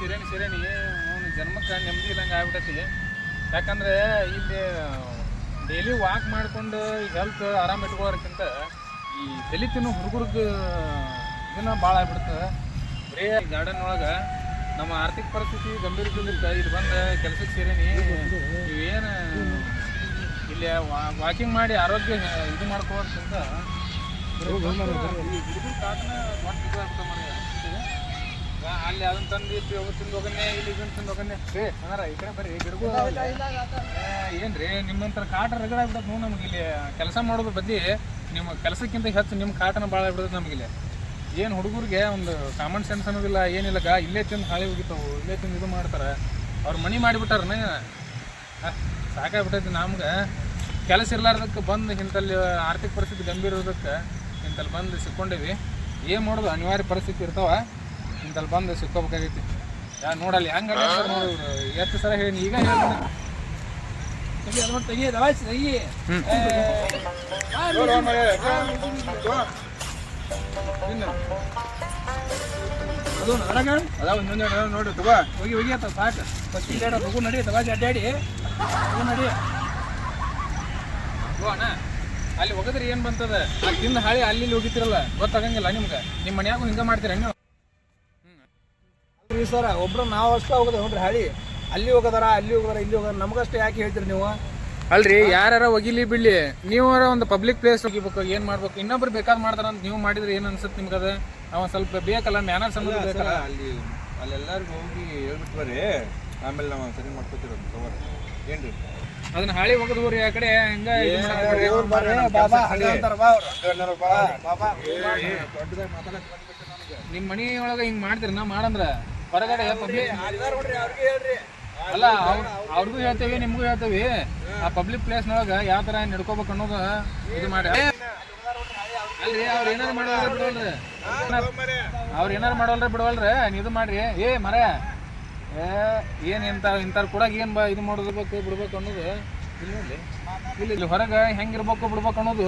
ಸಿರೇನಿ ಸಿರೇನಿ ಅವ್ನ ಜನ್ಮಕ್ಕೆ ನೆಮ್ಮದಿ ಇಲ್ಲಂಗೆ ಆಗ್ಬಿಟ್ಟತಿ ಯಾಕಂದ್ರೆ ಇಲ್ಲಿ ಡೈಲಿ ವಾಕ್ ಮಾಡ್ಕೊಂಡು ಹೆಲ್ತ್ ಆರಾಮ ಇಟ್ಕೊಳ್ಳೋದಕ್ಕಿಂತ ಈ ತಲೆ ತಿನ್ನೋ ಹುಡುಗರ್ಗೆ ಇದನ್ನ ಭಾಳ ಆಗ್ಬಿಡ್ತದೆ ಬರೀ ಗಾರ್ಡನ್ ಒಳಗೆ ನಮ್ಮ ಆರ್ಥಿಕ ಪರಿಸ್ಥಿತಿ ಗಂಭೀರ ಇದ್ದಿದ್ದಕ್ಕೆ ಇಲ್ಲಿ ಬಂದು ಕೆಲಸಕ್ಕೆ ಸೇರೇನಿ. ಇವೇನು ಇಲ್ಲಿ ವಾಕಿಂಗ್ ಮಾಡಿ ಆರೋಗ್ಯ ಇದು ಮಾಡ್ಕೊಳ್ಳೋದಕ್ಕಿಂತ ಹುಡುಗರ ಕಾಟನ ದೊಡ್ಡ ಅಲ್ಲಿ ಅದನ್ನ ತಂದು ತಿಂದು ಹೋಗನ್ನೆ ಇಲ್ಲಿ ಇದನ್ನ ತಿಂದು ಹೋಗನ್ನೆ. ರೇ ಈ ಕಡೆ ಬರ್ರಿ ಏನು ಏನ್ರಿ ನಿಮ್ಮಂತರ ಕಾಟ ರಗಡ ಆಗ್ಬಿಡತ್ ನೀವು ನಮ್ಗೆ ಇಲ್ಲಿ. ಕೆಲಸ ಮಾಡೋದ್ರ ಬದ್ಲಿ ನಿಮ್ಮ ಕೆಲಸಕ್ಕಿಂತ ಹೆಚ್ಚು ನಿಮ್ಮ ಕಾಟನ ಭಾಳ ಬಿಡೋದು ನಮ್ಗೆ ಇಲ್ಲಿ. ಏನು ಹುಡುಗರಿಗೆ ಒಂದು ಕಾಮನ್ ಸೆನ್ಸ್ ಅನ್ನೋದಿಲ್ಲ ಏನಿಲ್ಲ ಗಾ ಇಲ್ಲೇ ತಿಂದು ಹಾಳಿ ಹೋಗಿತಾವು ಇಲ್ಲೇ ತಿಂದು ಇದು ಮಾಡ್ತಾರೆ. ಅವ್ರು ಮನಿ ಮಾಡಿಬಿಟ್ಟಾರನ ಸಾಕಾಗ್ಬಿಟ್ಟೈತಿ ನಮ್ಗೆ. ಕೆಲಸ ಇರ್ಲಾರ್ದಕ್ಕೆ ಬಂದು ಇಂಥಲ್ಲಿ ಆರ್ಥಿಕ ಪರಿಸ್ಥಿತಿ ಗಂಭೀರ ಇರೋದಕ್ಕೆ ಇಂಥಲ್ಲಿ ಬಂದು ಸಿಕ್ಕೊಂಡಿವಿ. ಏನು ಮಾಡೋದು ಅನಿವಾರ್ಯ ಪರಿಸ್ಥಿತಿ ಇರ್ತಾವ. ಇಂಥಲ್ಲಿ ಬಂದು ಸಿಕ್ಕೋಬೇಕಾಗೈತಿ. ಯಾ ನೋಡಲ್ಲಿ ಹೆಂಗೆ ನೋಡಿ ಎತ್ತು ಸಲ ಹೇಳಿ ಈಗ ನೋಡಿ ತಗೋ. ಹೋಗಿ ಹೋಗಿ ಸಾಕು. ಫಸ್ಟ್ ಇಲ್ಲಾಡ ಮಗು ನಡಿ ದವಾಸಿ ಅಡ್ಡಾಡಿ. ನಡಿ. ಅಣ್ಣ. ಅಲ್ಲಿ ಹೋಗದ್ರಿ ಏನು ಬಂತದ? ತಿಂದ ಹಾಳಿ ಅಲ್ಲಿ ಹೋಗಿತ್ತಿರಲ್ಲ ಗೊತ್ತಾಗಂಗಿಲ್ಲ ನಿಮ್ಗೆ. ನಿಮ್ಮ ಮನ್ಯಾಗೂ ಹಿಂಗೆ ಮಾಡ್ತೀರ ನೀವು ರೀ ಸರ್ ಒಬ್ರು ನಾವು ಅಷ್ಟೇ ಹೋಗೋದು ನೋಡ್ರಿ ಹಾಳಿ ಅಲ್ಲಿ ಹೋಗೋದಾರ ಅಲ್ಲಿ ಹೋಗೋದಾರ ಇಲ್ಲಿ ಹೋಗೋದಾರ? ನಮಗಷ್ಟೇ ಯಾಕೆ ಹೇಳ್ತೀರಿ ನೀವು? ಅಲ್ರಿ ಯಾರ ಒಗಿಲಿ ಬಿಡ್ಲಿ ನೀವು ಒಂದು ಪಬ್ಲಿಕ್ ಪ್ಲೇಸ್ ಹೋಗಿಬೇಕು ಏನ್ ಮಾಡ್ಬೇಕು ಇನ್ನೊಬ್ರು ಬೇಕಾದ್ ಮಾಡ್ತಾರ ಅಂತ ನೀವು ಮಾಡಿದ್ರೆ ಏನ್ ಅನ್ಸುತ್ತೆ ನಿಮ್ಗೆ ಅದ? ಅವ ಸ್ವಲ್ಪ ಬೇಕಲ್ಲ ಮ್ಯಾನರ್ಸ್ ಅನ್ನೋದು ಬೇಕಲ್ಲ? ಅಲ್ಲಿ ಅಲ್ಲೆಲ್ಲರಿಗೂ ಹೋಗಿ ಹೇಳ್ಬಿಟ್ಟು ಬರ್ರಿ. ಆಮೇಲೆ ನಾವು ಸರಿ ಮಾಡ್ಕೋತೀವಿ ಕವರ್ ಏನ್ರಿ? ಅದನ್ನ ಹಾಳಿ ಹೋಗದ್ರಿ ಆ ಕಡೆ ಹಂಗ ಇದು ಮಾಡಕ್ ಇವ್ರು ಬಾಬಾ ಹಂಗ ಅಂತಾರ ಬಾ ಅವ್ರು. ಬಾಬಾ ದೊಡ್ಡದಾಗಿ ಮಾತಾಡಕ್ ಬಂದ್ಬಿಟ್ಟು ನನಗೆ ನಿಮ್ ಮನಿ ಒಳಗ ಹಿಂಗ್ ಮಾಡ್ತೀರಿ ನಾ ಮಾಡಂದ್ರ? ಹೊರಗಡೆ ಅಲ್ಲ ಅವ್ರ್- ಅವ್ರಿಗೂ ಹೇಳ್ತೇವೆ ನಿಮ್ಗೂ ಹೇಳ್ತೇವಿ. ಆ ಪಬ್ಲಿಕ್ ಪ್ಲೇಸ್ ನೊಳಗ ಯಾವ ತರ ನಡ್ಕೋಬೇಕು ಅನ್ನೋದು ಇದು ಮಾಡಿ. ಅಲ್ರಿ ಅವ್ರ ಏನಾರು ಮಾಡೋಲ್ರಿ ಬಿಡವಲ್ರಿ ಅವ್ರ ಏನಾರು ಮಾಡೋಲ್ರಿ ಬಿಡವಲ್ರಿ ನೀವ್ ಇದು ಮಾಡ್ರಿ. ಏ ಮರ ಏ ಏನ್ ಇಂತ ಇಂತಾರ ಕೂಡ ಏನ್ ಬಾ ಇದು ಮಾಡೋದ್ಬೇಕು ಬಿಡ್ಬೇಕು ಅನ್ನೋದು ಇಲ್ಲಿ ಇಲ್ಲಿ. ಇಲ್ಲಿ ಹೊರಗೆ ಹೆಂಗಿರ್ಬೇಕು ಬಿಡ್ಬೇಕು ಅನ್ನೋದು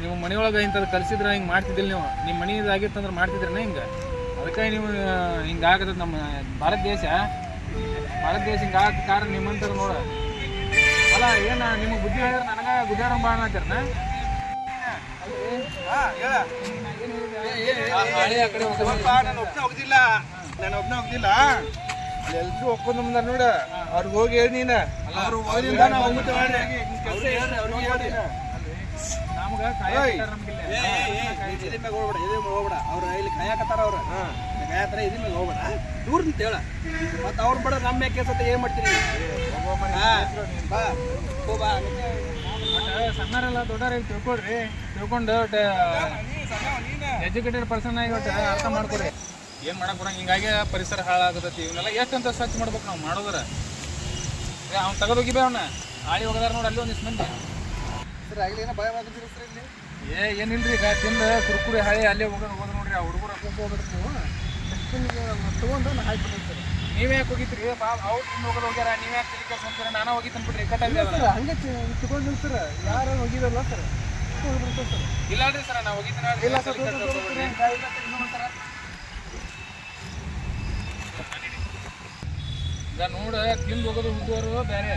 ನೀವು ಮನೆಯೊಳಗೆ ಇಂಥದ್ದು ಕಲ್ಸಿದ್ರೆ ಹಿಂಗೆ ಮಾಡ್ತಿದ್ದಿಲ್ಲ ನೀವು. ನಿಮ್ಮ ಮನೆ ಇದಾಗಿತ್ತಂದ್ರೆ ಮಾಡ್ತಿದ್ರನ ಹಿಂಗೆ? ಅದಕ್ಕೆ ನೀವು ಹಿಂಗಾಗದ ನಮ್ಮ ಭಾರತ ದೇಶ ಭಾರತ ದೇಶ ಹಿಂಗಾಗ ಕಾರಣ ನಿಮ್ಮಂತರ ನೋಡ. ಅಲ್ಲ ಏನ ನಿಮಗೆ ಬುದ್ಧಿ ಹೇಳಿದ್ರೆ ನನಗೆ ಗುಜಾರ ಬಾಳ ಅಂತಾರನ ಹೋಗ್ದಿಲ್ಲ ನಾನು ಒಬ್ಬನೇ ಹೋಗ್ದಿಲ್ಲ ಎಲ್ರು ಒಪ್ಕೊಂಡು ಬಂದಾರ ನೋಡ. ಅವ್ರಿಗೆ ಹೋಗಿ ಹೇಳಿ ನೀನು. ಅವ್ರು ಹೋಗಿಂದ ನಾವು ಹೋಗ್ಬಿಟ್ಟು ಮಾಡ್ರಿ ಕೆಲಸ ಹೇಳ್ರಿ ಅವ್ರಿಗೆ ಹೇಳ್ರಿ ನಮ್ಗೆ ಕಾಯಕ ನಮ್ಗಿಲ್ಲ ಇದ್ರ ಮ್ಯಾಗ ಹೋಗ್ಬೇಡ ಇದ್ರ ಮ್ಯಾಗ ಹೋಗ್ಬೇಡ. ಅವ್ರ ಇಲ್ಲಿ ಕಾಯಕತ್ತಾರ ಅವ್ರ. ಕಾಯತ್ತಾರ ಇದ್ರ ಮ್ಯಾಗ ಹೋಗ್ಬೇಡ. ದೂರ ನಿಂತ ಹೇಳ ಮತ್ತೆ ಅವ್ರ ಬಡ ನಮ್ಮ ಮ್ಯಾಗ ಕೇಸತ್ತ ಏನ್ ಮಾಡ್ತೀರಿ? ಹಾ, ಬಾ. ಬಾ. ಸಣ್ಣರೆಲ್ಲ ದೊಡ್ಡವ್ರಿಗೆ ತಿಳ್ಕೊಳ್ರಿ. ತಿಳ್ಕೊಂಡು ಎಜುಕೇಟೆಡ್ ಪರ್ಸನ್ ಆಗಿ ಒಟ್ಟು ಅರ್ಥ ಮಾಡ್ಕೊರಿ ಏನು ಮಾಡಕ್ ಬರಂಗ? ಹಿಂಗಾಗಿ ಪರಿಸರ ಹಾಳಾಗತೈತಿ. ಇವನ್ನೆಲ್ಲ ಎಷ್ಟಂತ ಸ್ವಚ್ಛ ಮಾಡ್ಬೇಕು ನಾವು ಮಾಡೋದ್ರ. ಅವ್ನು ತೆಗೆದೋಗಿ ಬೇ ಅವನ್ನ ಆಳಿ ಹೋಗದಾರ ನೋಡಿ ಅಲ್ಲಿ ಒಂದಿಷ್ಟು ಮಂದಿ. ಸರ್ ಆಗ್ಲಿ ಏನೋ ಭಯ ಮಾಡ್ತಿದ್ದೀರಿ ಸರ್ ಇಲ್ಲಿ. ಏ ಏನಿಲ್ರಿ ಈಗ ತಿಂದು ಕುರ್ಕುರಿ ಹಾಳಿ ಅಲ್ಲೇ ಹೋಗೋದು ಹೋದ ನೋಡ್ರಿ ಆ ಹುಡುಗರು ಹಾಕೊಂಡು ಹೋಗ್ಬೇಕು ನೀವು. ತಗೊಂಡು ನಾನು ಹಾಕ್ಬಿಡ್ತೀನಿ ಸರ್. ನೀವ್ ಯಾಕೆ ಬಾ ಅವ್ರು ತಿಂದು ಹೋಗೋದು ಹೋಗ್ಯಾರ ನೀವೇ ಯಾಕೆ ತಲೆ ಕೆಲಸ ಅಂತೀರ ನಾನು ಹೋಗಿತ್ತು ಬಿಡ್ರಿ ಕಟ್ಟಲ್ಲಿ ಹಂಗೆ ತಗೊಂಡು ಸರ್. ಯಾರು ಹೋಗಿದಲ್ಲ ಸರ್. ಸರ್. ಇಲ್ಲ ರೀ ಸರ್ ನಾ ಹೋಗಿದ್ದೀನಿ ಇಲ್ಲ ಸರ್. ಈಗ ನೋಡ ತಿಂದು ಹೋಗೋದು ಹುಡುಗರು ಬೇರೆ.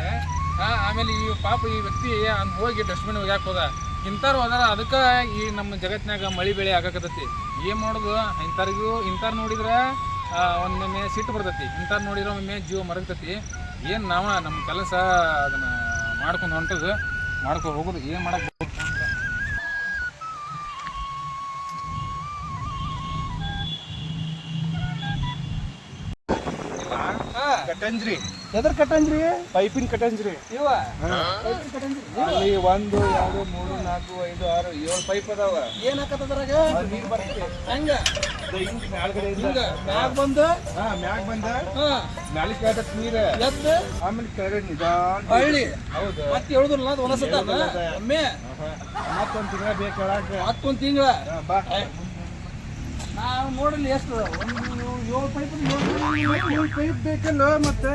ಆಮೇಲೆ ಈ ಪಾಪ ಈ ವ್ಯಕ್ತಿ ಅಂದ್ ಹೋಗಿ ಡಸ್ಟ್ಬಿನ್ ಒಗ್ಯಾಕ ಹೋದ. ಇಂಥವ್ರು ಹೋದಾರ ಅದಕ್ಕೆ ಈ ನಮ್ಮ ಜಗತ್ತಿನಾಗ ಮಳಿ ಬೆಳೆ ಆಗಾಕತ್ತೈತಿ. ಏನ್ ಮಾಡೋದು? ಇಂಥವ್ರಿಗೂ ಇಂಥವ್ರು ನೋಡಿದ್ರೆ ಒಂದೊಮ್ಮೆ ಸಿಟ್ಟು ಬರ್ತೈತಿ. ಇಂಥವ್ರು ನೋಡಿದ್ರೆ ಒಮ್ಮೆ ಜೀವ ಮರಗ್ತೈತಿ. ಏನು ನಾವ ನಮ್ಮ ಕೆಲಸ ಅದನ್ನ ಮಾಡ್ಕೊಂಡು ಹೊಂಟದು ಮಾಡ್ಕೊಂಡು ಹೋಗೋದು ಏನು ಮಾಡಕ್ ಕಟಂಜ್ರಿ ಎದ್ರ ಕಟ್ಟಂಜ್ರಿ ಪೈಪಿನ ಕಟ್ಟಂಜ್ರಿ ಇವ? ಅಲ್ಲಿ ಒಂದು ಎರಡು ಮೂರು ನಾಲ್ಕು ಐದು ಆರು ಏಳು ಪೈಪ್ ಅದಾವ. ಏನ್ ಹಾಕತ್ತದ್ರಾಗ ನೀರ್ ಬರ್ತೈತಿ. ಹಂಗ? ಹಿಂಗ್ ಮ್ಯಾಲ್ಗಡೆಯಿಂದ ಹಿಂಗ? ಮ್ಯಾಗ ಬಂದು? ಹಾ ಮ್ಯಾಗ್ ಬಂದ. ಹಾ. ಮ್ಯಾಲಿಗೆ ಕೇಳ್ತೈತಿ ನೀರ. ಎದ್ದು? ಆಮೇಲೆ ಕೆಳಗಡೆ ನಿಧಾನ ಹಳ್ಳಿ? ಹೌದು. ಮತ್ತೆ ಹೇಳುದಿಲ್ಲ ಅದು ಒಂದ್ಸತ ಒಮ್ಮೆ? ಮತ್ತೊಂದು ತಿಂಗಳ ಬೇಕು ಹೇಳಾಕ. ಹತ್ತೊಂದು ತಿಂಗಳ? ಬಾ. ನಾವು ನೋಡಲಿ ಎಷ್ಟು? ಒಂದು ಏಳು ಪೈಪ್ ಏಳು ಪೈಪ್ ಬೇಕಲ್ಲ ಮತ್ತೆ?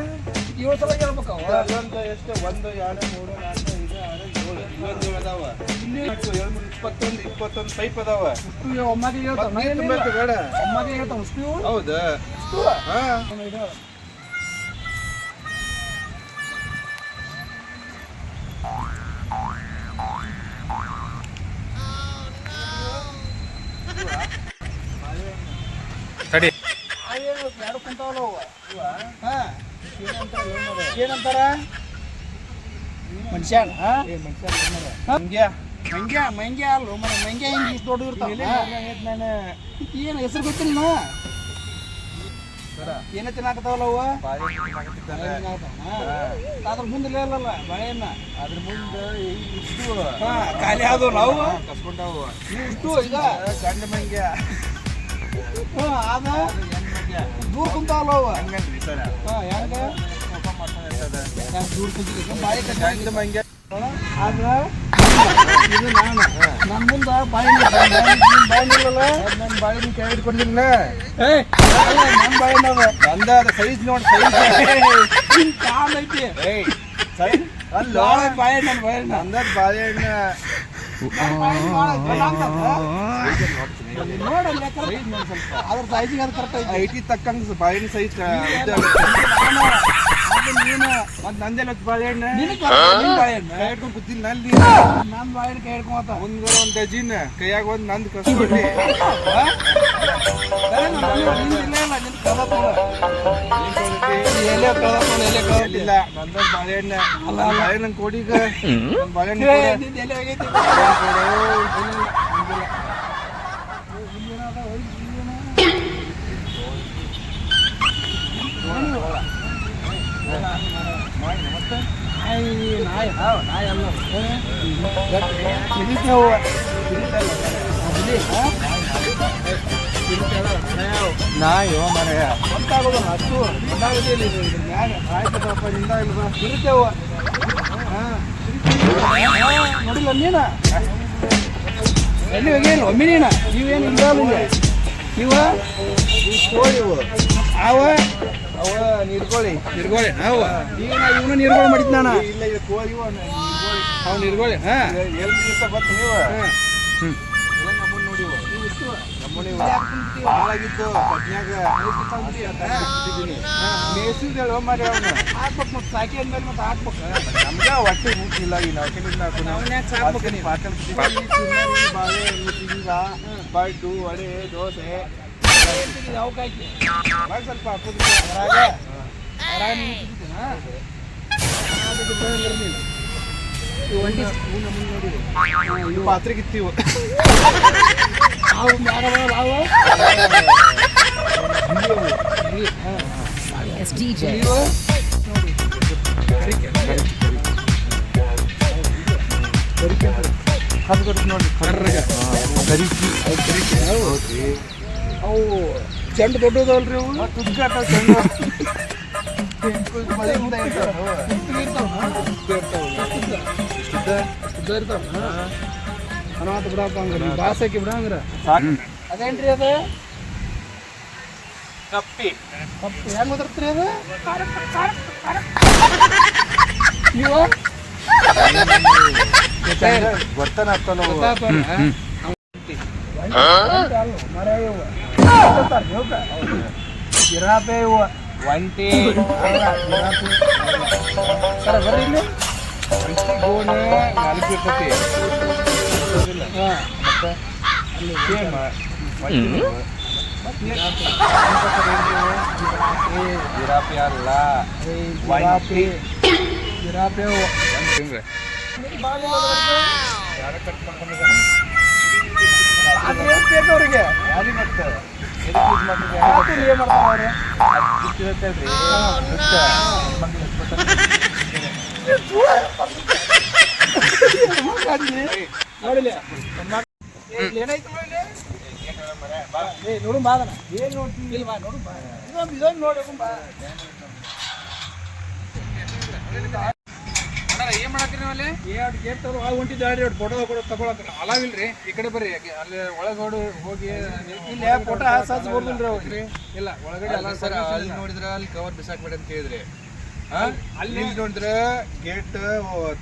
ಏಳು ಸಲ ಹೇಳ್ಬೇಕು ಒಂದು ಎಷ್ಟು ಒಂದು ಎರಡು ಮೂರು ನಾಲ್ಕು ಐದು ಆರು ಏಳು ಇವತ್ತು ಅದಾವ ಇಲ್ಲಿ ಏಳ್ನೂರ ಇಪ್ಪತ್ತೊಂದು ಇಪ್ಪತ್ತೊಂದು ಪೈಪ್ ಅದಾವ ಇಷ್ಟು ಒಮ್ಮಗೆ ಬೇಡ ಒಮ್ಮಗೆ ಹೇಳ್ತಾವ ಇಷ್ಟು ಹೌದಾ ಸರಿ ತಡಿ ಎರಡು ಕುಂತಾವಲ್ಲ ಅವ ಏನಂತಾರ? ಮನುಷ್ಯ ಮಂಗ್ಯ. ಮಂಗ್ಯ ಮಂಗ್ಯ ಅಲ್ಲ ಮರ ಮಂಗ್ಯ ಹಿಂಗೆ ಇಷ್ಟು ದೊಡ್ಡ ಇರ್ತಾವ? ನಾನು? ಏನು ಹೆಸರು ಗೊತ್ತಿಲ್ಲ ಏನ ತಿನ್ನಾಕತ್ತಾವಲ್ಲ ಅವ ಅದ್ರ ಮುಂದೆ ಇಲ್ಲಲ್ಲ ಬಾಳೆಹಣ್ಣ ಅದ್ರ ಮುಂದೆ ಇಷ್ಟು. ಖಾಲಿ ಆದವು ನಾವು ಕಸ್ಕೊಂಡಾವು. ಇಷ್ಟು ಈಗ? ಗಂಡ ಮಂಗ್ಯ. ಹ್ಞೂ ಅದ ದೂರ ಕುಂತಾವಲ್ಲ ಅವ ಹಂಗನ್ರಿ ಸರ್ ಹಾ. ದೂರ ಬಾಯಿ ಆದ್ರ ಇದು ನಾನು ನನ್ನ ಮುಂದೆ ಬಾಯಿ ಬಾಯಿ ನಿಲ್ಲಲ್ಲ ನನ್ನ ಬಾಯಿ ಕೈ ಹಿಡ್ಕೊಂಡಿಲ್ಲ ಏಯ್ ಅಲ್ಲ, ನನ್ ಬಾಯಿ ಅದ ಸೈಜ್ ನೋಡಿ ಸೈಜ್ ನಿನ್ ಕಾಲ್ ಐತಿ ಸೈಜ್ ಅಲ್ಲ ಬಾಯಿ ನನ್ನ ಬಾಯಿ ನಂದದ್ ಬಾಳೆಹಣ್ಣ ಅದ್ರ ಸೈಜಿಗೆ ಅದು ಕರೆಕ್ಟ್ ಐಟಿ ತಕ್ಕಂಗ ಬಾಳೆಹಣ್ಣು ಸೈಜ್ ನೀನು ಮತ್ ನಂದೆಲ್ಲ ಬಾಳೆಹಣ್ಣ ಬಾಳೆಹಣ್ಣು ಕೈ ಹಿಡ್ಕೊಂಡು ಕೂತಿಲ್ಲ ನಲ್ಲಿ ನನ್ನ ಬಾಯಿನ ಕೈ ಹಿಡ್ಕೊಂತ ಒಂದು ಒಂದು ಡಜಿನ್ ಕೈಯಾಗ ಒಂದ್ ನಂದ್ ಕಸ್ಕೊಂಡಿ ಎಲೆ ಕಳ್ದಪ್ಪ, ಎಲೆ ನಂದದ್ ಬಾಳೆಹಣ್ಣ ಅಲ್ಲ ಬಾಳೆಹಣ್ಣ ಕೊಡೀಗ ಬಾಳೆಹಣ್ಣು ಕೊಡು. ನಿಂದ್ ಎಲೆ ಹೋಗೈತಿ. ಬಾಳೆಹಣ್ಣು ಕೊಡು. ನಾಯಿ, ನಾಯಿ, ಹಾವ್, ನಾಯಿ ಅಲ್ಲ ಅದು. ಚಿರಿತೆ ಹೂವ. ಚಿರಿತಲ್ಲ. ಅದಿದೆ, ಹಾ? ನಾಯಿ ಮನೆಯ ಗೊತ್ತಾಗೋದಿಲ್ಲ, ಹತ್ತು ಮ್ಯಾಗ. ಆಯ್ತಪ್ಪ, ನಿಂದ ಇಲ್ವಾ? ಚಿರಿತೆ ಹೂವ. ಹಾ, ಹಾ, ನೋಡಿಲ್ಲ ನೀನ ಎಲ್ಲಿ ಹೋಗಿ ಒಮ್ಮೆ ನೀನ ನೀವೇನು ಇಲ್ಲ ಕೋಳಿ ಇವು. ಅವ? ಅವ ನೀರ್ಕೋಳಿ. ನಿರ್ಗೋಳೆ ಅವ? ಈಗ ನಾ ಇವನು ನಿರ್ಗೋಳೆ ಮಾಡಿದ್ ನಾನು? ಇಲ್ಲ ಇದು ಕೋಳಿ ಇವ ಅವ ನಿರ್ಗೋಳೆ ಹಾ? ಎಲ್ಲಿ ದಿವಸ ಗೊತ್ತ ನೀವು? ಎಲ್ಲ ನಮ್ಮನ್ನ ನೋಡಿ ಇವು. ನಮ್ಮನ್ನ ಇವು. ಹಾಳಾಗಿತ್ತು ಪಟ್ನ್ಯಾಗ ಮಾರಿ ಅವನ. ಹಾಕ್ಬೇಕು ಮತ್ತೆ ಸಾಕಿ ಅಂದ್ಮೇಲೆ ಮತ್ತೆ ಹಾಕ್ಬೇಕು. ನಮ್ಗ ಹೊಟ್ಟೆ ಊಟಿಲ್ಲ ಈ ಸಾಕ್ಬೇಕು ನೀನು? ಬಾಳೆ ಸಿಂಗ ಬಡ್ಡು ವಡೆ ದೋಸೆ. ಸ್ವಲ್ಪ ಹಾಕೋದು ಅದ್ರಾಗ ಅದ್ರಾಗ ನೀನು ತಿಂತೀನ? ಅದಕ್ಕೆ ಬೇರೆ ನೀನು. ಇವು ಒಂಟಿ ಇವು ಪಾತ್ರೆಗೆ ಇತ್ತಿವು ಅವು ಮ್ಯಾಗ ಬರಲ್ಲ ಅವು Yes, DJ. ಇವು ಹದ್ಗೊಟ್ಟು ನೋಡಿ ಕರ್ರಗ. ಕರಿಕಿ ಅವು ಚೆಂಡು ದೊಡ್ಡದಲ್ರಿ ಅವು? ತುಗ್ಗ ಚೆಂಡು ಅನಾಥ ಬಿಡಪ್ಪ ಹಂಗ್ರ. ಬಾಸಕ್ಕೆ ಬಿಡಂಗ್ರ? ಅದೇನ್ರಿ ಅದ? ಕಪ್ಪಿ. ಕಪ್ಪಿ. ಹೆಂಗ್ ಓದಿರ್ತೀರಿ ಅದು? ನೀವು? ಆಗ್ತಾನ ಗೊತ್ತಾತಲ್ಲ? ಅಲ್ಲ, ಮರ? ಜಿರಾಫೆ. ಒಂಟಿ ಸರ್ ಬರ್ರಿ ಇಲ್ಲಿ ಗೋಣೆ ನಾಲ್ಕು ಇರ್ತತಿ. ಮತ್ತೆ ಸೇಮ್ ಜಿರಾಫಿ ಅಲ್ಲ ಜಿರಾಫೆ ಜಿರಾಫೆ ಒಂದು ತಿಂಗ್ರೆ ಯಾರ ಕಟ್ ಬೇಕು ಅವ್ರಿಗೆ ಯಾರಿಗೆ ಮತ್ತೆ ಏನ್ ಮಾಡ್ತಾರ ಅವ್ರು? ನೋಡಿಲ್ಲ ಏ, ನೋಡಿ ಇಲ್ಲಿ? ಏ ನೋಡು ಬಾ ಅದನ್ನ. ಏನ್ ನೋಡ್ತೀನಿ ಇಲ್ಲಿ ಬಾ ನೋಡು ಬಾ ಇದೊಂದು ಇದೊಂದು ನೋಡಿ ಬಾ ಏನ್ ಮಾಡತ್ತೀರಿ ನೀವು ಅಲ್ಲಿ? ಎರಡು ಗೇಟ್ ತಗೋ ಆ ಹೊಂಟಿದ್ದು ಎರಡು ಎರಡು ಫೋಟೋ ಕೊಡೋ ತಗೊಳಕ ಅಲಾವಿಲ್ರಿ ಈ ಕಡೆ ಬರ್ರಿ. ಯಾಕೆ ಅಲ್ಲಿ ಒಳಗೋಡು ಹೋಗಿ ಇಲ್ಲಿ ಫೋಟೋ ಸಾಸ್ ಬರ್ದಿಲ್ರಿ ಅವ್ರಿ ಇಲ್ಲ ಒಳಗಡೆ ಅಲ್ಲ ಸರ್ ಅಲ್ಲಿ ನೋಡಿದ್ರೆ ಅಲ್ಲಿ ಕವರ್ ಬಿಸಾಕ್ಬೇಡ ಅಂತ ಹೇಳಿದ್ರಿ. ಅಲ್ಲಿ ನೋಡಿದ್ರೆ ಗೇಟ್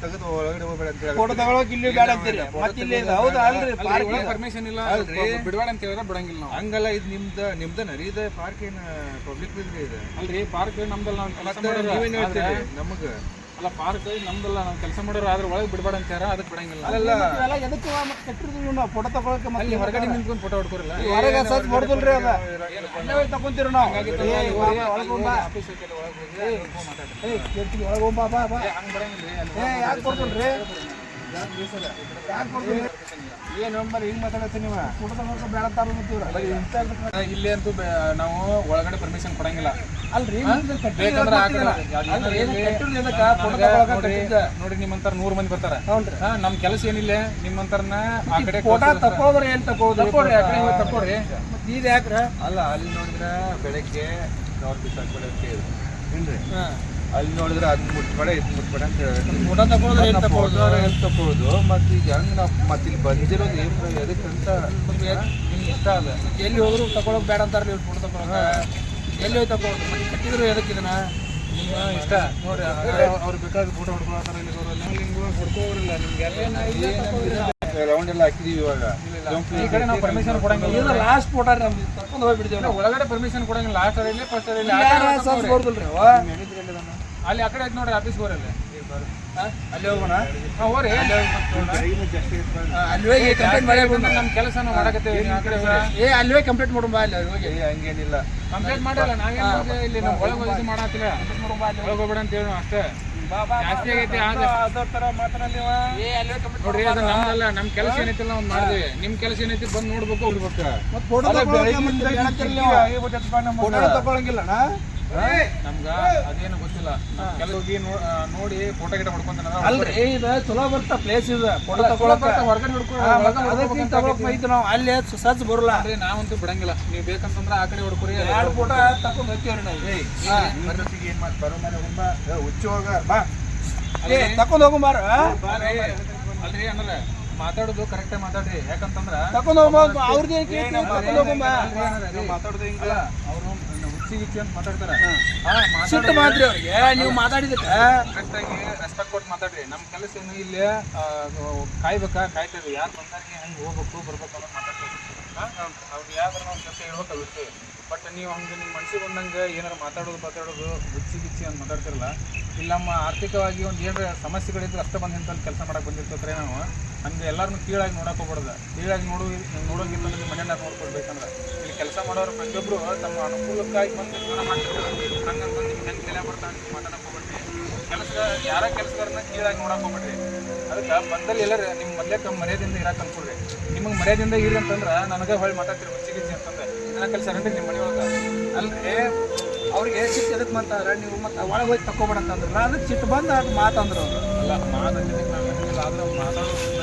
ತೆಗೆದು ಒಳಗಡೆ ಹೋಗ್ಬೇಡ ಅಂತ ಹೇಳಿ ಫೋಟೋ ತಗೊಳಕ್ ಇಲ್ಲಿ ಬೇಡ ಅಂತೀರಿ. ಮತ್ತೆ ಇಲ್ಲಿ. ಹೌದಾ ಅಲ್ರಿ ಪಾರ್ಕ್ ಪರ್ಮಿಷನ್ ಇಲ್ಲ. ಅಲ್ರಿ. ಬಿಡಬೇಡ ಅಂತ ಹೇಳಿದ್ರೆ ಬಿಡಂಗಿಲ್ಲ ನಾವು. ಹಂಗಲ್ಲ ಇದು ನಿಮ್ದ ನಿಮ್ದ ನರಿ ಇದೆ ಪಾರ್ಕ್ ಏನ ಪಬ್ಲಿಕ್ ಇದ್ರಿ ಇದು. ಅಲ್ರಿ ಪಾರ್ಕ್ ನಮ್ದಲ್ಲ ನಾವು ಕೆಲಸ ನೀವೇನ್ ಹೇಳ್ತೀರಿ? ನಮಗ ಅಲ್ಲ ಪಾರ್ಕ್ ನಮ್ದಲ್ಲ ನಾವು ಕೆಲಸ ಮಾಡೋರು ಆದ್ರೆ ಒಳಗೆ ಬಿಡಬೇಡ ಅಂತಾರ ಅದಕ್ಕೆ ಬಿಡಂಗಿಲ್ಲ. ಇವೆಲ್ಲ ಎದಕ್ಕೆ ಮತ್ತೆ ಕಟ್ಟಿರ್ತೀವಿ ನಾವು ಫೋಟೋ ತಗೊಳಕ್ಕೆ ಮತ್ತೆ ಅಲ್ಲಿ ಹೊರಗಡೆ ನಿಂತ್ಕೊಂಡು ಫೋಟೋ ಹೊಡ್ಕೊರಿಲ್ಲ. ಹೊರಗೆ ಸರ್ಚ್ ಮಾಡ್ದಲ್ರಿ ಅದ ಅಲ್ಲೇ ತಗೊಂತೀರಿ ನಾವು. ಒಳಗ್ ಬಾ. ಬಾ ಹಂಗೆ ಬರಂಗಿಲ್ಲ ಏ ಯಾಕೆ ಕೊಡ್ತೀರಿ ಏನು ನಂಬರ್ ಹಿಂಗ್ ಫೋಟೋ ತಗೊಳಕ್ಕೆ ಬೇಡ ತಾರ ಇಲ್ಲಿ ಅಂತೂ ಬೆ- ನಾವು ಒಳಗಡೆ ಪರ್ಮಿಷನ್ ಕೊಡಂಗಿಲ್ಲ. ನೋಡ್ರಿ ನಿಮ್ಮಂತರ ನೂರು ಮಂದಿ ಬರ್ತಾರ. ನಮ್ ಕೆಲಸ ಏನಿಲ್ಲ ನಿಮ್ಮಂತರನ್ನ ಆ ಕಡೆ ಫೋಟೋ ತಕ್ಕೋದ್ರೆ ಏನ್ ತಕ್ಕೋದ್ರಿ ತಕ್ಕೊಡ್ರಿ ಆ ಕಡೆ ಹೋಗಿ ತಕ್ಕೊಡ್ರಿ. ಮತ್ತೆ ಇದು ಯಾಕ್ರ? ಅಲ್ಲ ಅಲ್ಲಿ ನೋಡಿದ್ರೆ ಬೆಳಗ್ಗೆ ಏನ್ರಿ? ಅಲ್ಲಿ ನೋಡಿದ್ರೆ ಅದ್ ಮುಟ್ಬೇಡ ಇದ್ ಮುಟ್ಬೇಡ ಅಂತ ಹೇಳಿ ಫೋಟೋ ತಗೊಳೋದ್ರೆ ಏನ್ ತಕ್ಕೋದು ಮತ್ತೆ ಈಗ ಹೆಂಗ್ ನಾವು ಮತ್ತೆ ಇಲ್ಲಿ ಬಂದಿರೋದು ಏನು ಎದಕ್ಕಂತ ನಿಮ್ಗೆ ಇಷ್ಟ ಅಲ್ಲ. ಎಲ್ಲಿ ಹೋದ್ರು ತಗೊಳಕ್ ಬೇಡ ಅಂತಾರ ನೀವು ಫೋಟೋ ತಗೊಳಕ ಎಲ್ಲಿ ಹೋಯ್ತಪ್ಪ ಮತ್ತೆ ಕಟ್ಟಿದ್ರು ಎದಕ್ಕೆ ಇದನ್ನ? ನಿಮ್ಮ ಇಷ್ಟ. ನೋಡ್ರಿ ಅವ್ರು ಬೇಕಾದ್ರೆ ಫೋಟೋ ಹೊಡ್ಕೊಳತ್ತಾರ ಇಲ್ಲಿ ನಿಮ್ಗೆ ಹೊಡ್ಕೋರಿಲ್ಲ ನಿಮ್ಗೆ ರೌಂಡ್ ಎಲ್ಲ ಹಾಕಿದೀವಿ ಇವಾಗ. ಈ ಕಡೆ ನಾವು ಪರ್ಮಿಷನ್ ಕೊಡಂಗಿಲ್ಲ. ಇದು ಲಾಸ್ಟ್ ಫೋಟೋ ನಮ್ದು ತಕೊಂಡು ಹೋಗ್ಬಿಡ್ತೀವಿ ಒಳಗಡೆ ಪರ್ಮಿಷನ್ ಕೊಡಂಗಿಲ್ಲ. ಲಾಸ್ಟ್ ಅಲ್ಲಿ ಫಸ್ಟ್ ಅಲ್ಲಿ ಅಲ್ಲಿ ಆ ಕಡೆ ಐತೆ ನೋಡ್ರಿ ಆಫೀಸ್ ಹೋರಲ್ಲಿ ಅಲ್ಲಿ ಹೋಗೋಣ. ಹಾ ಹೋರಿ ಅಲ್ಲಿ ಹೋಗಿ ಕಂಪ್ಲೇಂಟ್ ಮಾಡಿ ನಮ್ಮ ಕೆಲಸ ನಾವು ಮಾಡಕತ್ತೇವೆ ಆ ಕಡೆ ಏ ಅಲ್ಲಿ ಹೋಗಿ ಕಂಪ್ಲೇಂಟ್ ಮಾಡೋಣ ಅಲ್ಲಿ ಹೋಗಿ. ಹಂಗೇನಿಲ್ಲ. ಕಂಪ್ಲೇಂಟ್ ಮಾಡಲ್ಲ ನಾವೇನ್ ಇಲ್ಲಿ ನಾವು ಒಳಗೆ ಹೋಗಿ ಇದು ಮಾಡತ್ತಿಲ್ಲ ಒಳಗೆ ಹೋಗ್ಬೇಡ ಅಂತ ಹೇಳಿ ಅಷ್ಟೇ. ಜಾಸ್ತಿ ಆಗೈತಿ ಅದ ತರ ಮಾತಾಡಲ್ಲ ಏ ಅಲ್ಲಿ ಹೋಗಿ ಕಂಪ್ಲೇಂಟ್ ನೋಡ್ರಿ ಅದು ನಮ್ದಲ್ಲ ನಮ್ ಕೆಲಸ ಏನೈತಿಲ್ಲ ನಾವು ಮಾಡಿದ್ವಿ ನಿಮ್ ಕೆಲಸ ಏನೈತಿ ಬಂದ್ ನೋಡ್ಬೇಕು ಹೋಗ್ಬೇಕು. ಮತ್ತೆ ಫೋಟೋ ಫೋಟೋ ತಗೊಳಂಗಿಲ್ಲಣ್ಣ? ನಮ್ಗ ಅದೇನು ಗೊತ್ತಿಲ್ಲ. ಕೆಲವು ಹೋಗಿ ನೋಡಿ ಫೋಟೋ ಗಿಟ ಹೊಡ್ಕೊಂತಾನ ಅಲ್ರಿ ಇದು ಚಲೋ ಬರ್ತ ಪ್ಲೇಸ್ ಇದು. ಫೋಟೋ ತಗೊಳಕ. ಹೊರಗಡೆ ಹಿಡ್ಕೊ ಅದಕ್ಕೆ ತಗೊಳಕ್ ಬೈತು ನಾವು. ಅಲ್ಲಿ ಸಚ್ ಬರಲ್ಲ. ಅಂದ್ರೆ ನಾವಂತೂ ಬಿಡಂಗಿಲ್ಲ. ನೀವು ಬೇಕಂತಂದ್ರ ಆ ಕಡೆ ಹೊಡ್ಕೊರಿ ಎರಡು ಫೋಟೋ ತಕೊಂಡ್ ಹೋಗ್ತೀವ್ರಿ ನಾವು. ಮನಸ್ಸಿಗೆ ಏನ್ ಮಾಡಿ ಬರೋ ಮನೆ ಹುಚ್ಚು ಹೋಗ ಬಾ. ತಕೊಂಡ್ ಹೋಗುಂಬಾರ ಅಲ್ರಿ ಅಂದ್ರೆ ಮಾತಾಡೋದು ಕರೆಕ್ಟ್ ಮಾತಾಡ್ರಿ. ಯಾಕಂತಂದ್ರ ತಕೊಂಡ್ ಹೋಗ್ಬಾ ಅವ್ರದ್ದು ಕೇಳ್ತೀವಿ ತಕೊಂಡ್ ಹೋಗುಂಬಾ ಮಾತಾಡೋದು ಹಿಂಗ ಅವರು ಗಿಚ್ಚಿ ಅಂತ ಮಾತಾಡ್ತಾರೆ. ಸಿಟ್ಟು ಮಾತ್ರಿ ಅವ್ರಿಗೆ ನೀವು ಮಾತಾಡಿದಕ್ಕೆ ಕರೆಕ್ಟ್ ಆಗಿ ರೆಸ್ಪೆಕ್ಟ್ ಕೊಟ್ಟು ಮಾತಾಡ್ರಿ. ನಮ್ಮ ಕೆಲಸ ಏನು ಇಲ್ಲಿ ಕಾಯ್ಬೇಕಾ ಕಾಯ್ತೇವೆ ಯಾರು ಬಂದಾಗ ಹೆಂಗೆ ಹೋಗ್ಬೇಕು ಬರ್ಬೇಕು ಅನ್ನೋದು ಮಾತಾಡ್ತೀವಿ ಅವ್ರು ಯಾವ್ದಾರ ನಾವು ಕೆಲಸ ಹೇಳ್ಬೇಕು ಬಿಡ್ತೀವಿ ಬಟ್ ನೀವು ಹಂಗೆ ನಿಮ್ಮ ಮನ್ಸಿಗೆ ಬಂದಂಗೆ ಏನಾರು ಮಾತಾಡೋದು ಮಾತಾಡೋದು ಗುಚ್ಚಿ ಗಿಚ್ಚಿ ಅಂತ ಮಾತಾಡ್ತಿರಲ್ಲ ಇಲ್ಲಮ್ಮ ನಮ್ಮ ಆರ್ಥಿಕವಾಗಿ ಒಂದು ಏನಾರ ಸಮಸ್ಯೆಗಳಿದ್ರೆ ಅಷ್ಟೇ ಬಂದು ಅಂತ ಕೆಲಸ ಮಾಡಕ್ಕೆ ಬಂದಿರ್ತೇವೆ ನಾವು. ಹಂಗೆ ಎಲ್ಲರನ್ನೂ ಕೀಳಾಗಿ ನೋಡಕ್ಕೆ ಹೋಗ್ಬಾರ್ದು. ಕೀಳಾಗಿ ನೋಡು ನೋಡೋಂಗಿಲ್ಲ ನಿಮ್ಮ ಮನೆಯನ್ನ ನೋಡ್ಕೊಳ್ಬೇಕಂದ್ರೆ. ಇಲ್ಲಿ ಕೆಲಸ ಮಾಡೋರು ಪ್ರತಿಯೊಬ್ಬರು ತಮ್ಮ ಅನುಕೂಲಕ್ಕಾಗಿ ಬಂದು ಜೀವನ ಮಾಡ್ತಿರ್ತಾರೆ. ಹಂಗಂತ ನಿಮ್ಗೆ ಹೆಂಗೆ ತಲೆ ಬರ್ತಾ ಅಂತ ಮಾತಾಡಕ್ಕೆ ಹೋಗ್ಬೇಡ್ರಿ. ಕೆಲಸ, ಯಾರ ಕೆಲ್ಸಗಾರನ ಕೀಳಾಗಿ ನೋಡಕ್ಕೆ ಹೋಗ್ಬೇಡ್ರಿ. ಅದಕ್ಕೆ ಬಂದಲ್ಲಿ ಎಲ್ಲರೂ ನಿಮ್ಮ ಮೊದಲೇ ತಮ್ಮ ಮರ್ಯಾದೆಯಿಂದ ಇರಕ್ಕೆ ಅನ್ಕೊಳ್ರಿ. ನಿಮಗೆ ಮರ್ಯಾದೆಯಿಂದ ಇಲ್ಲ ಅಂತಂದ್ರೆ ನನಗೆ ಹೊಳ್ಳಿ ಮಾತಾಡ್ತೀರಿ ಹುಚ್ಚಿಗಿಚ್ಚಿ ಅಂತಂದ್ರೆ ನನ್ನ ಕೆಲಸ ಅರಣ್ರಿ ನಿಮ್ಮ ಮನೆ ಒಳಗೆ. ಅಲ್ರಿ, ಅವ್ರಿಗೆ ಸಿಟ್ಟು ಎದಕ್ ಮಾಡ್ತಾರ ನೀವು ಮತ್ತೆ ಒಳಗೆ ಹೋಗಿ ತಕೋಬೇಡ ಅಂತಂದ್ರೆ ಅದಕ್ಕೆ ಸಿಟ್ಟು ಬಂದು ಅದು ಮಾತಂದ್ರು ಅಲ್ಲ ಏನಿಲ್ಲ ಆದ್ರೆ ಮಾತಾಡೋದನ್ನ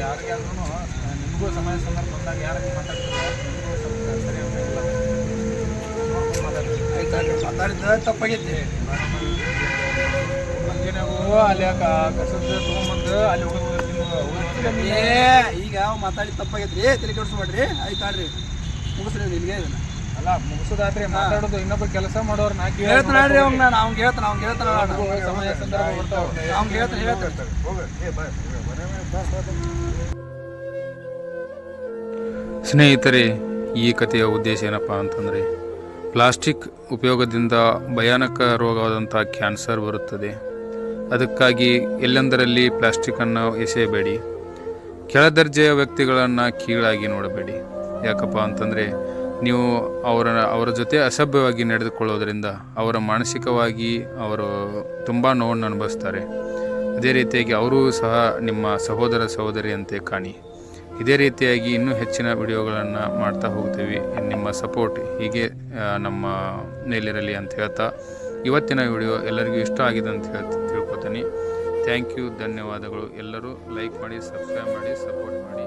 ನೋಡಿ ಮಾತಾಡ್ರಿ ಯಾಕಂದ್ರೆ ಯಾರಿಗೆ ಆದ್ರೂ ನಿಮಗೂ ಸಮಯ ಸಂದರ್ಭ ಬಂದಾಗ ಯಾರಿಗೆ ಮಾತಾಡ್ತಾರೆ ಸರಿ ಮಾತಾಡಿದ ತಪ್ಪಾಗೈತಿ ನಾವು ಅಲ್ಲಿ ಕಸದ ತೊಗೊಂಬಂದು ಅಲ್ಲಿ ಹೋಗೋದು ಏ ಈಗ ಮಾತಾಡಿ ತಪ್ಪಾಗೈತ್ರಿ ತಲೆ ಕೆಡಿಸ್ಬೇಡ್ರಿ. ಆಯ್ತಾಡ್ರಿ ಮುಗಿಸ್ರಿ ನಿಮಗೆ ಇದನ್ನ. ಅಲ್ಲ ಮುಗಿಸೋದಾದ್ರೆ ಮಾತಾಡೋದು ಇನ್ನೊಬ್ಬ ಕೆಲಸ ಮಾಡೋರು ನಾ ಕೇಳಿ ಹೇಳ್ತಾನ್ರಿ ಅವ್ನ ನಾನು. ಹೇಳ್ತಾನೆ ಹೇಳ್ತಾನ ಹೇಳ್ತಾನೆ ಹೇಳ್ತಾನ ಸಮಯ ಸಂದರ್ಭ ಬರ್ತಾವ. ಅವ್ನಿಗೆ ಹೇಳ್ತಾನೆ ಹೇಳ್ತಾರೆ ಹೋಗ ಏ ಬಾ ಮನೆ ಬಾ ಬಾ ಬಾ ಸ್ನೇಹಿತರೆ, ಈ ಕಥೆಯ ಉದ್ದೇಶ ಏನಪ್ಪ ಅಂತಂದರೆ, ಪ್ಲಾಸ್ಟಿಕ್ ಉಪಯೋಗದಿಂದ ಭಯಾನಕ ರೋಗವಾದಂಥ ಕ್ಯಾನ್ಸರ್ ಬರುತ್ತದೆ. ಅದಕ್ಕಾಗಿ ಎಲ್ಲೆಂದರಲ್ಲಿ ಪ್ಲಾಸ್ಟಿಕ್ಕನ್ನು ಎಸೆಯಬೇಡಿ. ಕೆಳದರ್ಜೆಯ ವ್ಯಕ್ತಿಗಳನ್ನು ಕೀಳಾಗಿ ನೋಡಬೇಡಿ. ಯಾಕಪ್ಪ ಅಂತಂದರೆ, ನೀವು ಅವರ ಅವರ ಜೊತೆ ಅಸಭ್ಯವಾಗಿ ನಡೆದುಕೊಳ್ಳೋದರಿಂದ ಅವರ ಮಾನಸಿಕವಾಗಿ ಅವರು ತುಂಬ ನೋವನ್ನು ಅನುಭವಿಸ್ತಾರೆ. ಅದೇ ರೀತಿಯಾಗಿ ಅವರೂ ಸಹ ನಿಮ್ಮ ಸಹೋದರ ಸಹೋದರಿಯಂತೆ ಕಾಣಿ. ಇದೇ ರೀತಿಯಾಗಿ ಇನ್ನೂ ಹೆಚ್ಚಿನ ವಿಡಿಯೋಗಳನ್ನು ಮಾಡ್ತಾ ಹೋಗ್ತೀವಿ. ನಿಮ್ಮ ಸಪೋರ್ಟ್ ಹೀಗೆ ನಮ್ಮ ಮೇಲಿರಲಿ ಅಂತ ಹೇಳ್ತಾ ಇವತ್ತಿನ ವಿಡಿಯೋ ಎಲ್ಲರಿಗೂ ಇಷ್ಟ ಆಗಿದೆ ಅಂತ ಹೇಳ್ತಾ ತಿಳ್ಕೊತೀನಿ. ಥ್ಯಾಂಕ್ ಯು, ಧನ್ಯವಾದಗಳು ಎಲ್ಲರೂ. ಲೈಕ್ ಮಾಡಿ, ಸಬ್ಸ್ಕ್ರೈಬ್ ಮಾಡಿ, ಸಪೋರ್ಟ್ ಮಾಡಿ.